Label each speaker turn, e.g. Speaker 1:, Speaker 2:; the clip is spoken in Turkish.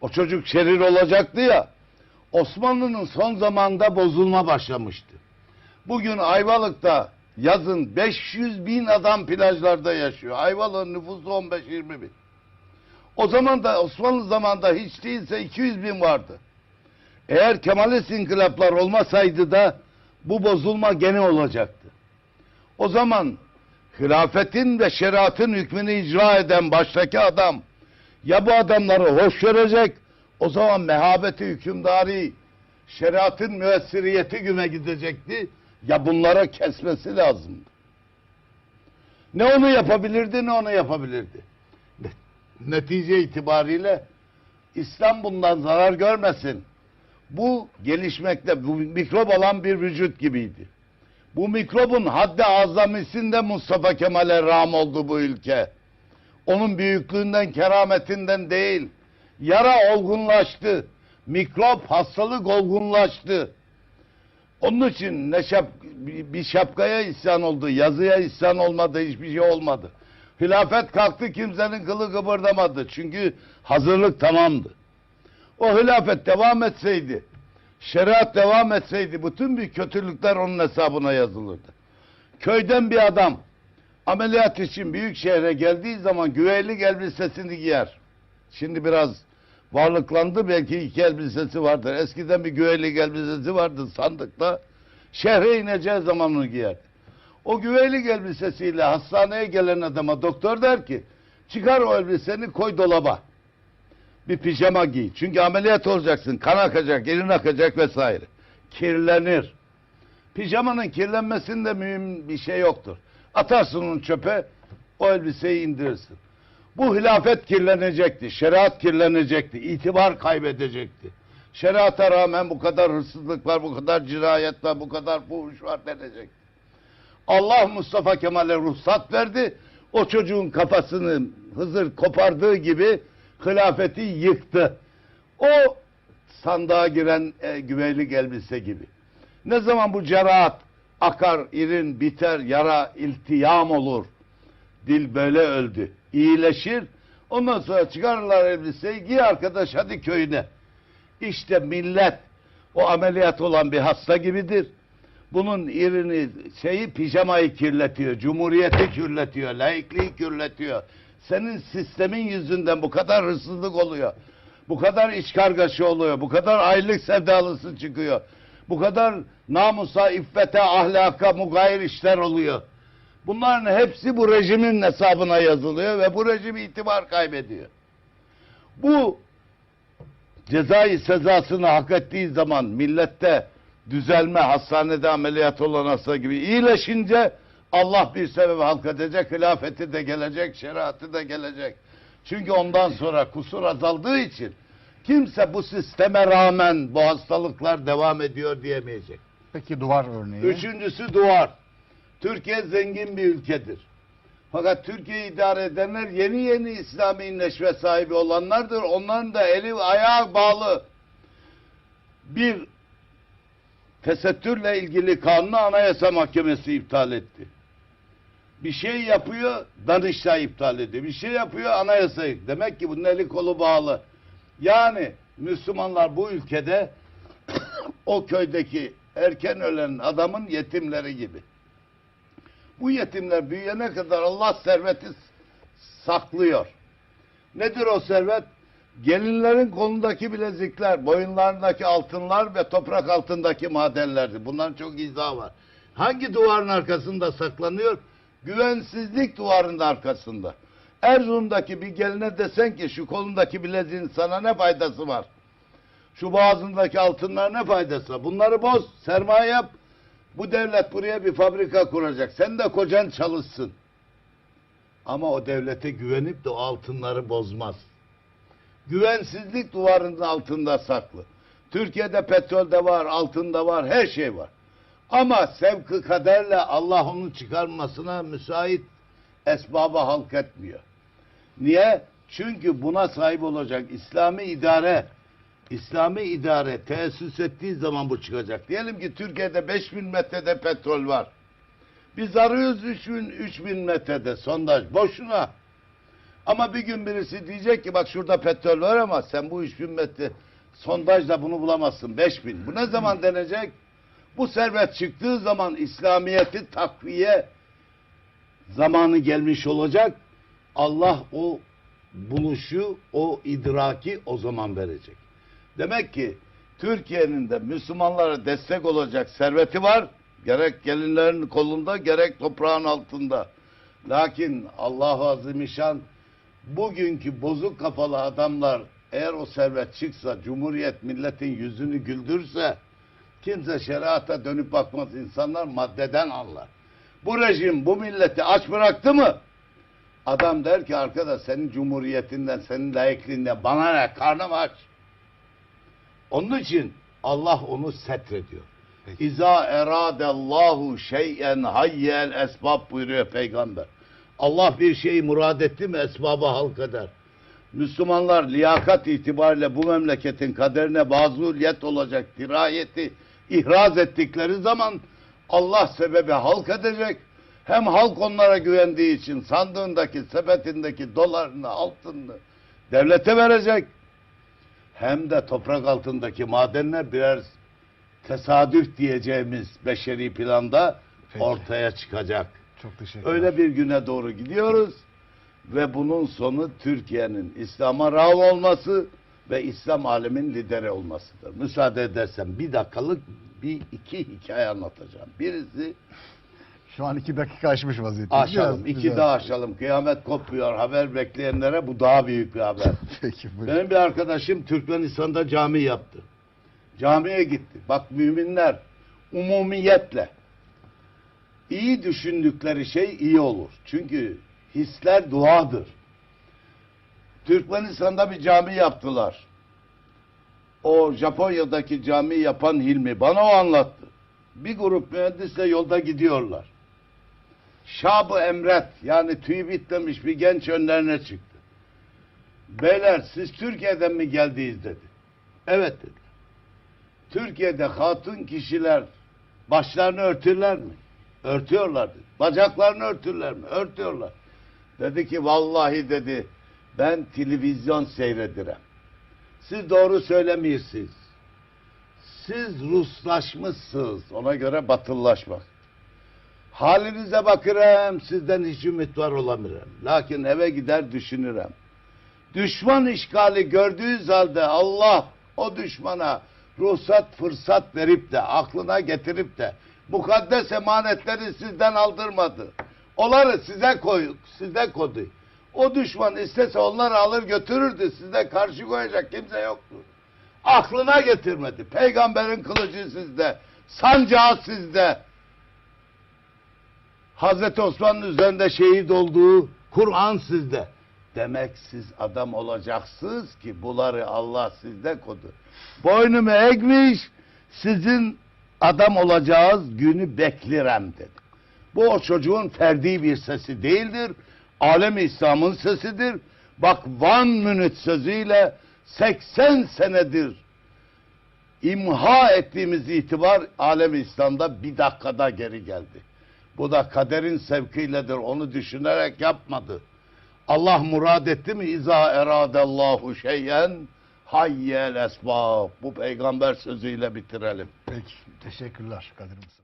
Speaker 1: O çocuk şerir olacaktı ya. Osmanlı'nın son zamanda bozulma başlamıştı. Bugün Ayvalık'ta yazın 500 bin adam plajlarda yaşıyor. Ayvalık'ın nüfusu 15-20 bin. O zaman da Osmanlı zamanında hiç değilse 200 bin vardı. Eğer Kemalist inkılaplar olmasaydı da bu bozulma gene olacaktı. O zaman hilafetin ve şeriatın hükmünü icra eden baştaki adam ya bu adamları hoş görecek o zaman mehabeti hükümdari şeriatın müessiriyeti güme gidecekti ya bunlara kesmesi lazımdı. Ne onu yapabilirdi ne onu yapabilirdi. Netice itibariyle İslam bundan zarar görmesin. Bu gelişmekte, bu mikrop olan bir vücut gibiydi. Bu mikrobun haddi azamisinde Mustafa Kemal'e ram oldu bu ülke. Onun büyüklüğünden, kerametinden değil. Yara olgunlaştı. Mikrop, hastalık olgunlaştı. Onun için ne şap, bir şapkaya isyan oldu, yazıya isyan olmadı, hiçbir şey olmadı. Hilafet kalktı, kimsenin kılı kıpırdamadı. Çünkü hazırlık tamamdı. O hilafet devam etseydi, şeriat devam etseydi bütün bir kötülükler onun hesabına yazılırdı. Köyden bir adam ameliyat için büyük şehre geldiği zaman güveylik elbisesini giyer. Şimdi biraz varlıklandı belki iki elbisesi vardır. Eskiden bir güveylik elbisesi vardı sandıkta. Şehre ineceği zaman onu giyer. O güveylik elbisesiyle hastaneye gelen adama doktor der ki çıkar o elbiseni koy dolaba bir pijama giy. Çünkü ameliyat olacaksın. Kan akacak, elin akacak vesaire. Kirlenir. Pijamanın kirlenmesinde mühim bir şey yoktur. Atarsın onu çöpe, o elbiseyi indirirsin. Bu hilafet kirlenecekti, şeriat kirlenecekti, itibar kaybedecekti. Şeriata rağmen bu kadar hırsızlık var, bu kadar cinayet var, bu kadar fuhuş var denecek. Allah Mustafa Kemal'e ruhsat verdi. O çocuğun kafasını Hızır kopardığı gibi hilafeti yıktı. O sandığa giren e, güveylik elbise gibi. Ne zaman bu cerahat akar, irin, biter, yara, iltiyam olur. Dil böyle öldü. İyileşir. Ondan sonra çıkarırlar elbiseyi. Giy arkadaş hadi köyüne. İşte millet o ameliyat olan bir hasta gibidir. Bunun irini şeyi pijamayı kirletiyor. Cumhuriyeti kirletiyor. Laikliği kirletiyor. Senin sistemin yüzünden bu kadar hırsızlık oluyor. Bu kadar iç kargaşı oluyor. Bu kadar aylık sevdalısı çıkıyor. Bu kadar namusa, iffete, ahlaka mugayir işler oluyor. Bunların hepsi bu rejimin hesabına yazılıyor ve bu rejim itibar kaybediyor. Bu cezai sezasını hak ettiği zaman millette düzelme, hastanede ameliyat olan hasta gibi iyileşince Allah bir sebebe halk edecek, hilafeti de gelecek, şeriatı da gelecek. Çünkü ondan sonra kusur azaldığı için kimse bu sisteme rağmen bu hastalıklar devam ediyor diyemeyecek.
Speaker 2: Peki duvar örneği.
Speaker 1: Üçüncüsü duvar. Türkiye zengin bir ülkedir. Fakat Türkiye'yi idare edenler yeni yeni İslami neşve sahibi olanlardır. Onların da eli ayağı bağlı. Bir tesettürle ilgili kanunu Anayasa Mahkemesi iptal etti. Bir şey yapıyor, Danıştay iptal ediyor. Bir şey yapıyor, anayasa. Demek ki bunun eli kolu bağlı. Yani Müslümanlar bu ülkede o köydeki erken ölen adamın yetimleri gibi. Bu yetimler büyüyene kadar Allah serveti saklıyor. Nedir o servet? Gelinlerin kolundaki bilezikler, boyunlarındaki altınlar ve toprak altındaki madenlerdir. Bunların çok izahı var. Hangi duvarın arkasında saklanıyor? Güvensizlik duvarının arkasında. Erzurum'daki bir geline desen ki şu kolundaki bileziğin sana ne faydası var? Şu boğazındaki altınlar ne faydası var? Bunları boz, sermaye yap. Bu devlet buraya bir fabrika kuracak. Sen de kocan çalışsın. Ama o devlete güvenip de o altınları bozmaz. Güvensizlik duvarının altında saklı. Türkiye'de petrol de var, altın da var, her şey var. Ama sevkı kaderle Allah onu çıkarmasına müsait esbaba halk etmiyor. Niye? Çünkü buna sahip olacak İslami idare, İslami idare teessüs ettiği zaman bu çıkacak. Diyelim ki Türkiye'de 5000 metrede petrol var. Biz arıyoruz 3000, 3000 metrede sondaj. Boşuna. Ama bir gün birisi diyecek ki bak şurada petrol var ama sen bu 3000 metre sondajla bunu bulamazsın 5000. Bu ne zaman denecek? Bu servet çıktığı zaman İslamiyet'i takviye zamanı gelmiş olacak. Allah o buluşu, o idraki o zaman verecek. Demek ki Türkiye'nin de Müslümanlara destek olacak serveti var. Gerek gelinlerin kolunda gerek toprağın altında. Lakin Allah-u Azimişan bugünkü bozuk kafalı adamlar eğer o servet çıksa, Cumhuriyet milletin yüzünü güldürse kimse şeriata dönüp bakmaz. insanlar maddeden anlar. Bu rejim bu milleti aç bıraktı mı? Adam der ki arkadaş senin cumhuriyetinden, senin layıklığından bana ne karnım aç. Onun için Allah onu setrediyor. İza eradallahu şeyen hayyel esbab buyuruyor peygamber. Allah bir şeyi murad etti mi esbabı halk eder. Müslümanlar liyakat itibariyle bu memleketin kaderine mazuliyet olacak dirayeti ihraz ettikleri zaman Allah sebebi halk edecek. Hem halk onlara güvendiği için sandığındaki, sepetindeki dolarını, altınını devlete verecek. Hem de toprak altındaki madenler birer tesadüf diyeceğimiz beşeri planda
Speaker 2: Peki.
Speaker 1: ortaya çıkacak.
Speaker 2: Çok teşekkürler.
Speaker 1: Öyle bir güne doğru gidiyoruz ve bunun sonu Türkiye'nin İslam'a rağm olması ve İslam alemin lideri olmasıdır. Müsaade edersen bir dakikalık bir iki hikaye anlatacağım. Birisi
Speaker 2: Şu an iki dakika aşmış vaziyette.
Speaker 1: aşalım,
Speaker 2: Biraz-
Speaker 1: iki daha aşalım. Kıyamet kopuyor. Haber bekleyenlere bu daha büyük bir haber.
Speaker 2: Peki buyurun.
Speaker 1: Benim bir arkadaşım Türkmenistan'da cami yaptı. Camiye gitti. Bak müminler umumiyetle iyi düşündükleri şey iyi olur. Çünkü hisler duadır. Türkmenistan'da bir cami yaptılar. O Japonya'daki cami yapan Hilmi bana o anlattı. Bir grup mühendisle yolda gidiyorlar. Şab-ı Emret yani tüy bitmemiş bir genç önlerine çıktı. Beyler siz Türkiye'den mi geldiniz dedi. Evet dedi. Türkiye'de hatun kişiler başlarını örtürler mi? Örtüyorlar dedi. Bacaklarını örtürler mi? Örtüyorlar. Dedi ki vallahi dedi ben televizyon seyredirem. Siz doğru söylemiyorsunuz. Siz Ruslaşmışsınız. Ona göre batıllaşmak. Halinize bakırım, sizden hiç ümit var olamıyorum. Lakin eve gider düşünürüm. Düşman işgali gördüğünüz halde Allah o düşmana ruhsat fırsat verip de aklına getirip de mukaddes emanetleri sizden aldırmadı. Onları size koy, size koydu. O düşman istese onları alır götürürdü. Size karşı koyacak kimse yoktu. Aklına getirmedi. Peygamberin kılıcı sizde. Sancağı sizde. Hazreti Osman'ın üzerinde şehit olduğu Kur'an sizde. Demek siz adam olacaksınız ki bunları Allah sizde kodu. Boynumu eğmiş, sizin adam olacağız günü beklerim dedi. Bu o çocuğun ferdi bir sesi değildir. Alem İslam'ın sesidir. Bak Van Münit sözüyle 80 senedir imha ettiğimiz itibar alem İslam'da bir dakikada geri geldi. Bu da kaderin sevkiyledir. Onu düşünerek yapmadı. Allah murad etti mi? İza eradallahu şeyen hayyel esbab. Bu peygamber sözüyle bitirelim.
Speaker 2: Peki. Teşekkürler Kadir Mustafa.